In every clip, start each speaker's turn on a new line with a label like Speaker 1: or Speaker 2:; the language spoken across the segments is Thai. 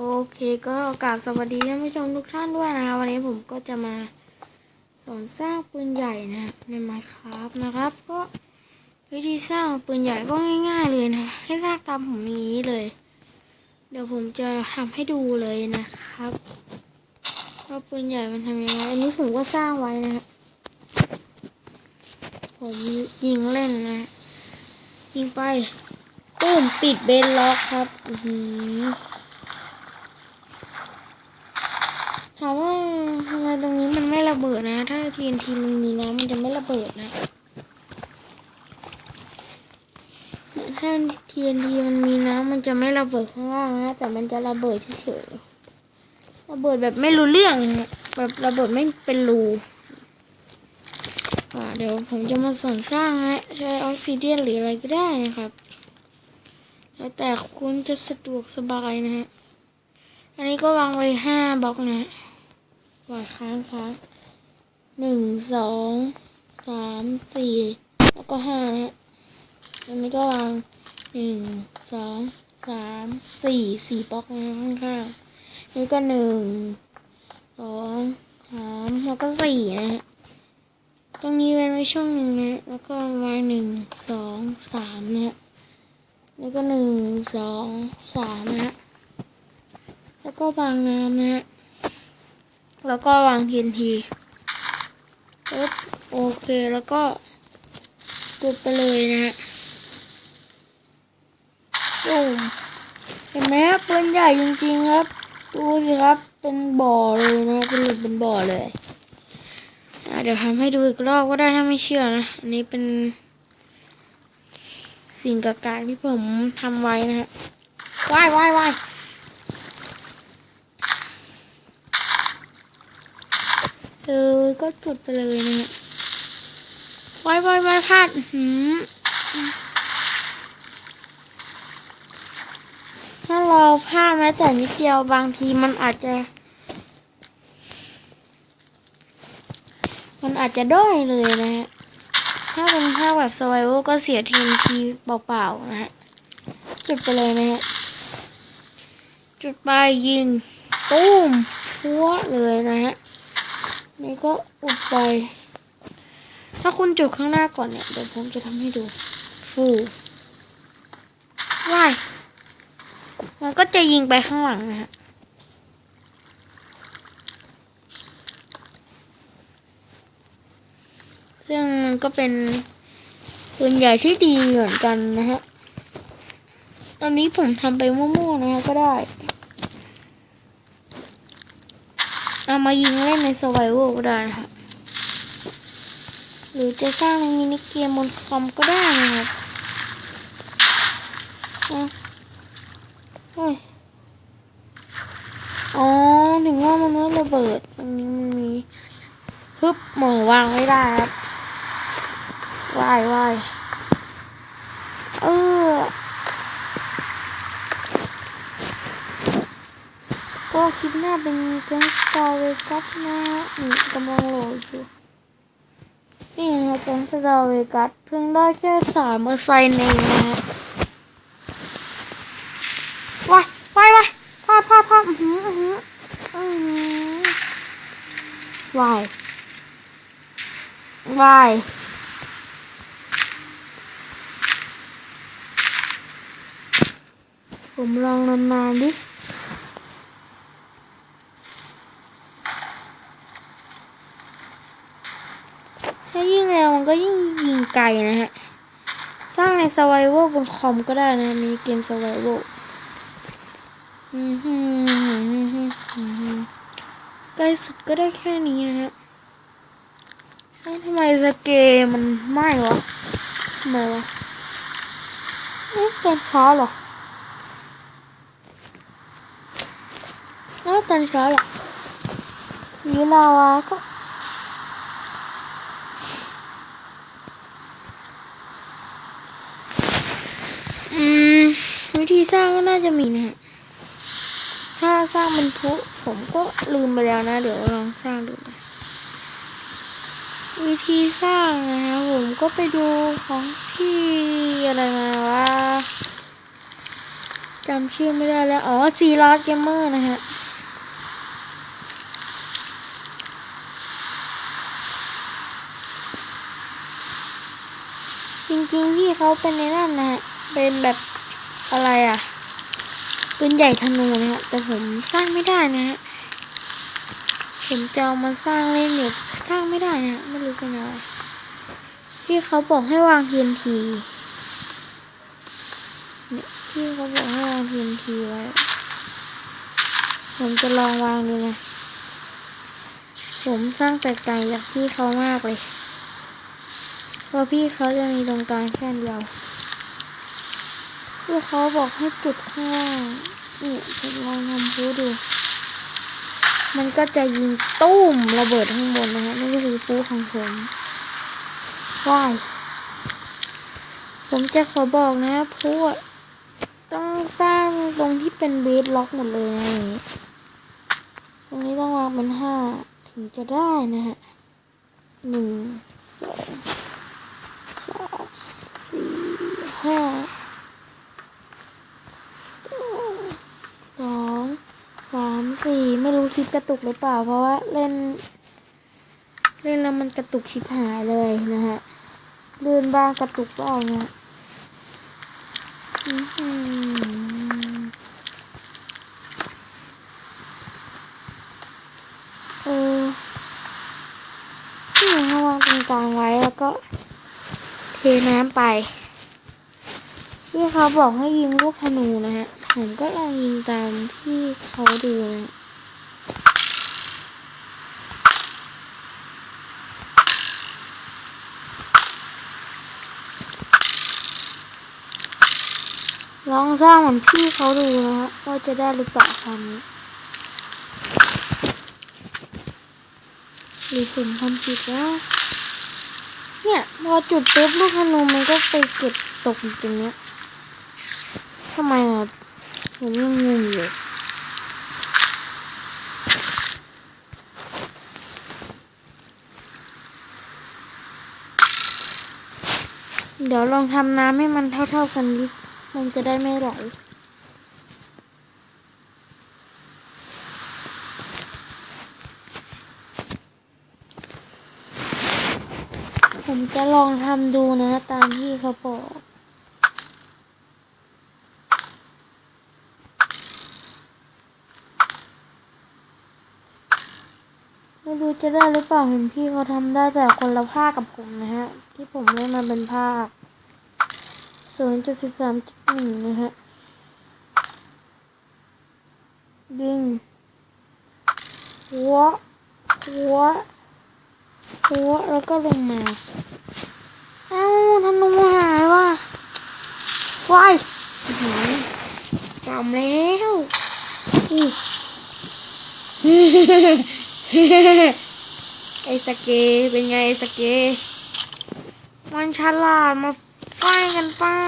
Speaker 1: โอเคก็กราบสวัสดีท่านผู้ชมทุกท่านด้วยนะคะวันนี้ผมก็จะมาสอนสร้างปืนใหญ่นะใน Minecraft นะครับ ก็วิธีสร้างปืนใหญ่ก็ง่าย ๆเลยนะให้สร้างตามผมนี้เลย เดี๋ยวผมจะทำให้ดูเลยนะครับว่าปืนใหญ่มันทำยังไงอันนี้ผมก็สร้างไว้นะผมยิงเล่นนะ ยิงไปตุ้มติดเบนล็อกครับ อือหือ ถามว่าทำไมตรงนี้มันไม่ระเบิดนะ ถ้า TNT มันมีน้ำมันจะไม่ระเบิดนะ ถ้า TNT มันมีน้ำมันจะไม่ระเบิดข้างล่างนะ แต่มันจะระเบิดเฉยๆ ระเบิดแบบไม่รู้เรื่องนะแบบระเบิดไม่เป็นรูอ่าเดี๋ยวผมจะมาสอนสร้างนะใช้ออกซิเดียนหรืออะไรก็ได้นะครับแล้วแต่คุณจะสะดวกสบายนะฮะ อันนี้ก็วางไว้ห้าบล็อกนะ วางค้างค้างหนึ่งสองสามสี่แล้วก็ห้านะอันนี้ก็วางหนึ่งสองสามสี่สี่บล็อกนะข้างๆนี่ก็หนึ่งสองสามแล้วก็สี่นะฮะตรงนี้เว้นไว้ช่องหนึ่งนะแล้วก็วางหนึ่งสองสามนะฮะแล้วก็หนึ่งสองสามนะฮะแล้วก็วางน้ำนะฮะ แล้วก็วางทีนทีปึ๊บโอเคแล้วก็จุดไปเลยนะฮะจุ่มเห็นไหมครับปืนใหญ่จริงๆครับ ดูสิครับ เป็นบ่อเลยนะเป็นหลุมเป็นบ่อเลยเดี๋ยวทำให้ดูอีกรอบก็ได้ถ้าไม่เชื่อนะ อันนี้เป็น สิ่งกากางที่ผมทำไว้นะฮะว้ายว้ายว้าย เออก็จุดไปเลยนะฮะไว้ไว้ไว้พลาดหืมถ้าเราพลาดแม้แต่นิดเดียวบางทีมันอาจจะ มันอาจจะด้อยเลยนะฮะ ถ้าเป็นภาคแบบสไวโอก็เสียทีมทีเปล่าๆนะฮะ จุดไปเลยนะฮะ จุดไปยิง ตุ้มชั่วเลยนะฮะ นี่ก็อุดไป ถ้าคุณจุดข้างหน้าก่อนเนี่ย เดี๋ยวผมจะทำให้ดู ฟูว้ายมันก็จะยิงไปข้างหลังนะฮะซึ่งมันก็เป็นปืนใหญ่ที่ดีเหมือนกันนะฮะ ตอนนี้ผมทำไปมั่วๆนะฮะก็ได้ เอามายิงเล่นในสไวเวอร์ก็ได้นะครับ หรือจะสร้างในมินิเกมบนคอมก็ได้นะครับอะเฮ้ยอ๋อถึงว่ามันไม่ระเบิดอันนี้มันมีฮึบหมอวางไม่ได้ครับว่ายว่ายเออ ก็คลิปหน้าเป็นเรื่องสตอรี่กัสนะฮะนี่กำลังโหลดอยู่นี่นะครับเป็นสตอรี่กัสเพิ่งได้แค่สามเปอร์เซ็นต์เองนะว้ายว้ายว้ายพลาดพลาดพลาดอือหืออือหืออือหือว้ายว้ายผมลองนานๆดิ ถ้ายิ่งเร็วมัน ก็ยิ่งยิงไกลนะฮะ สร้างใน Survival บนคอมก็ได้นะมีเกม Survival อือหืออือหืออือหือไกลสุดก็ได้แค่นี้นะฮะเอ้าทำไมสเกมมันไหม้วะทำไมวะเอ๊ะตอนเช้าเหรอเอ้าตอนเช้าเหรอยีลาวาก็ อืมวิธีสร้างก็น่าจะมีนะฮะถ้าสร้างเป็นพุผมก็ลืมไปแล้วนะ เดี๋ยวลองสร้างดูนะวิธีสร้างนะฮะผมก็ไปดูของพี่อะไรมาว่าจำชื่อไม่ได้แล้ว อ๋อซีลอสเกมเมอร์นะฮะจริงๆพี่เขาเป็นในนั่นนะฮะ เป็นแบบอะไรอะปืนใหญ่ธนูนะฮะแต่ผมสร้างไม่ได้นะฮะผมจะเอามาสร้างเล่นเดี๋ยสร้างไม่ได้นะ ไม่รู้เป็นอะไรพี่เขาบอกให้วาง TNT เนี่ยพี่เขาบอกให้วาง TNT ไว้ ผมจะลองวางดูนะ ผมสร้างแตกต่างจากพี่เขามากเลยเพราะพี่เขาจะมีตรงกลางแค่เดียว พี่เขาบอกให้จุดข้างล่างนี่ผมลองทำพูดู มันก็จะยิงตุ้มระเบิดข้างบนนะฮะนี่ก็คือฟูของผมว้ายผมจะขอบอกนะพูอะต้องสร้างตรงที่เป็นเบสล็อกหมดเลยนะนตรงนี้ต้องวางเป็นห้าถึงจะได้นะฮะหนึ่งสองสามสี่ห้าสองสองสาม สี่ไม่รู้คลิปกระตุกหรือเปล่า เพราะว่าเล่น เล่นแล้วมันกระตุกชิบหายเลยนะฮะลื่นบ้างกระตุกบ้างนี่ยอื้อหือเออที่เขาวางตรงกลางไว้แล้วก็เทน้ำไปที่เขาบอกให้ยิงลูกธนูนะฮะ ผมก็ลองยิงตามที่เขาดูนะ องสร้างเหมือนพี่เขาดูนะฮะว่าจะได้หรือเปล่าคำนี้หรือผมทำผิดแล้ว เนี่ยพอจุดปุ๊บลูกธนูมันก็ไปเก็บตกอยู่ตรงเนี้ยทำไมอะผมยังงงอยู่เดี๋ยวลองทำน้ำให้มันเท่าๆกันดิ มันจะได้ไม่ไหลผมจะลองทำดูนะ ตามที่เขาบอก ไม่รู้จะได้หรือเปล่าเห็นพี่เขาทำได้แต่คนละภาคกับผมนะฮะ ที่ผมเล่นมาเป็นภาค ศูนย์จุดสิบสามจุดหนึ่งนะฮะบิงหัวหัวหัวแล้วก็ลงมาเอ้าธนูหายว่ะว้ายอื้อหือจำแล้วไอ้สเกเป็นไงไอ้สเกมันฉลาดมา ไฟกันป้า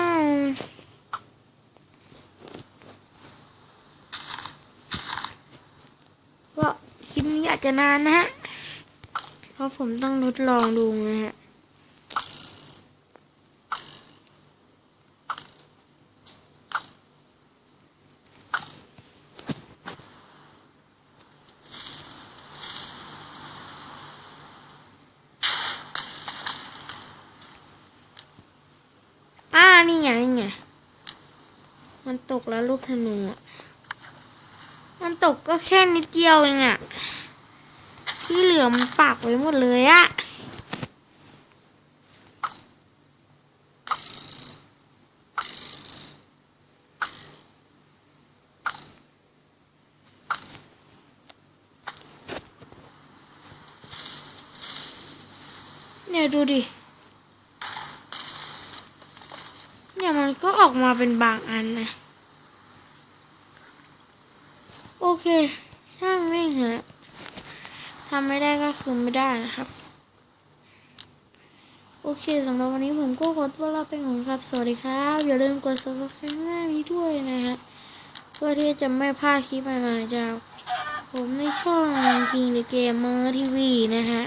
Speaker 1: ก็คลิปนี้อาจจะนานนะฮะ เพราะผมต้องทดลองดูนะฮะ อ่า นี่ไงนี่ไง มัน ตกแล้วลูกธนูอะมันตกก็แค่นิดเดียวเองอะที่เหลือมันปากไว้หมดเลยอะเนี่ยดูดิ เนี่ยมันก็ออกมาเป็นบางอันนะ โอ เค ช่างไม่เหอะทำไม่ได้ก็คือไม่ได้นะครับ โอเคสำหรับวันนี้ผมก็ขอตัวลาไปก่อนครับ สวัสดีครับ อย่าลืมกด subscribe หน้านี้ด้วยนะฮะเพื่อที่จะไม่พลาดคลิปใหม่ๆจากผมในช่องทีในเกมเมอร์ทีวีนะฮะ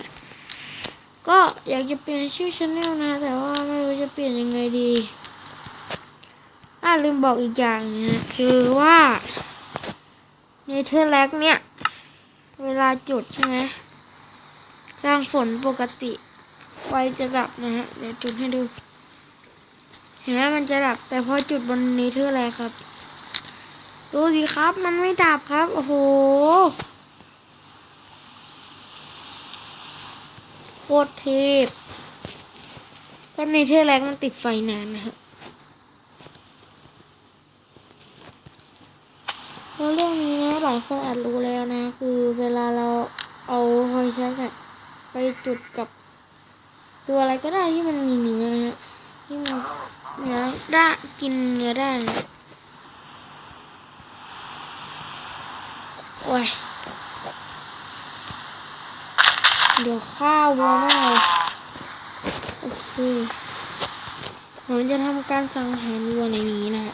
Speaker 1: ก็อยากจะเปลี่ยนชื่อช anel นะ แต่ว่าไม่รู้จะเปลี่ยนยังไงดีอะลืมบอกอีกอย่างนะฮะคือว่า นเธอร์แลกเนี่ย เวลาจุดใช่ไหมกลางฝนปกติไฟจะดับนะฮะ เดี๋ยวจุดให้ดู เห็นไหมมันจะดับ แต่พอจุดบนเนเธอร์แลกครับ ดูสิครับ มันไม่ดับครับ โอ้โหโคตรเทพก็เนเธอร์แลกมันติดไฟนานนะ แล้วเรื่องนี้นะหลายคนอาจรู้แล้วนะ คือเวลาเราเอาหอยแครงอะไปจุดกับตัวอะไรก็ได้ที่มันมีเนื้อนะฮะที่มันเนื้อได้กินเนื้อได้นะโอ้ยเดี๋ยวข้าววัวไม่เอาโอเคผมจะทำการสังหารวัวในนี้นะฮะ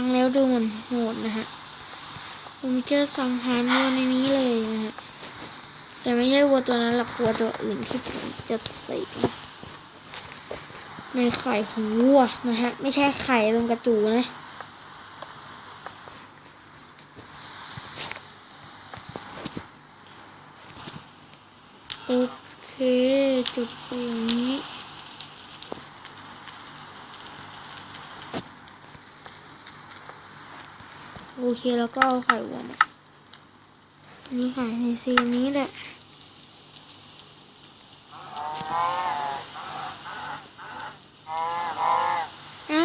Speaker 1: ฟังแล้วดูเหมือนโหดนะฮะ ผมเจอสังหารวัวในนี้เลยนะฮะ แต่ไม่ใช่วัวตัวนั้นหรอกวัวตัวอื่นที่ผมจะใส่นะในไข่ของวัวนะฮะ ไม่ใช่ไข่ลงกระจูนะโอเคจุดไปอย่างนี้ โอ เคแล้วก็เอาไข่วัวมา นี่ค่ะในซีนนี้แหละอะ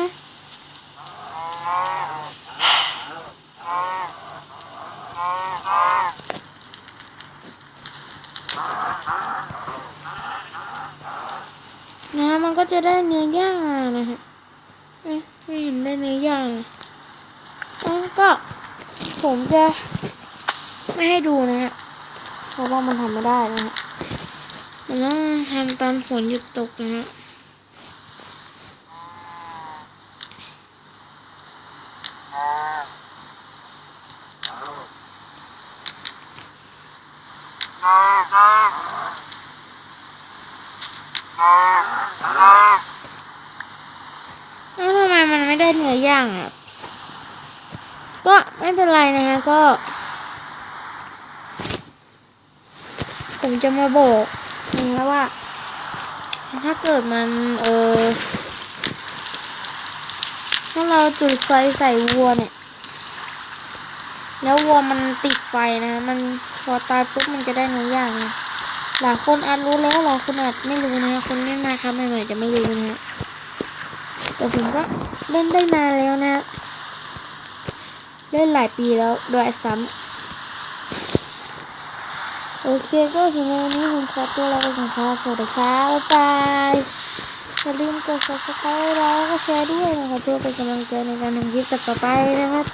Speaker 1: นะมันก็จะได้เนื้อย่างนะฮะเอ๊ะไม่เห็นได้เนื้อย่างก็ ผมจะไม่ให้ดูนะฮะเพราะว่ามันทำไม่ได้นะฮะมันต้องทำตอนฝนหยุดตกนะฮะแล้วทำไมมันไม่ได้เนื้อย่างอะ ไม่เป็นไรนะฮะก็ ผมจะมาบอกนะว่า ถ้าเกิดมัน เออถ้าเราจุดไฟใส่วัวเนี่ย แล้ววัวมันติดไฟนะ มันพอตายปุ๊บมันจะได้เนื้อย่างหลายคนอาจรู้แล้วหลายคนอาจไม่รู้นะคนเล่มาครับใหม่ๆจะไม่รู้นะฮะแต่ผมก็เล่นได้นานแล้วนะ เล่นหลายปีแล้วโดยซ้ำโอเคก็ถึงวันนี้ผมขอตัวลาไปก่อนครับสวัสดีครับบ๊ายบายอย่าลืมกด subscribe แล้วก็แชร์ด้วยนะครับเพื่อเป็นกำลังใจในการทำคลิปต่อไปนะครับ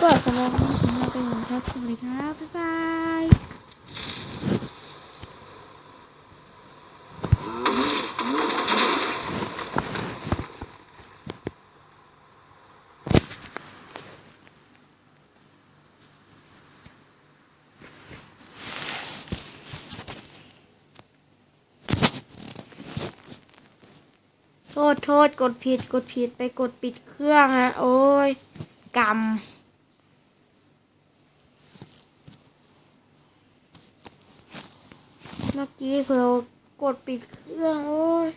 Speaker 1: ก็สำหรับวันนี้ผมลาไปก่อนครับสวัสดีครับบ๊ายบายโท ษโทษกดผิดกดผิดไปกดปิดเครื่องฮะโอ้ยกรรมเมื่อกี้เผื่อกดปิดเครื่อง โอ้ย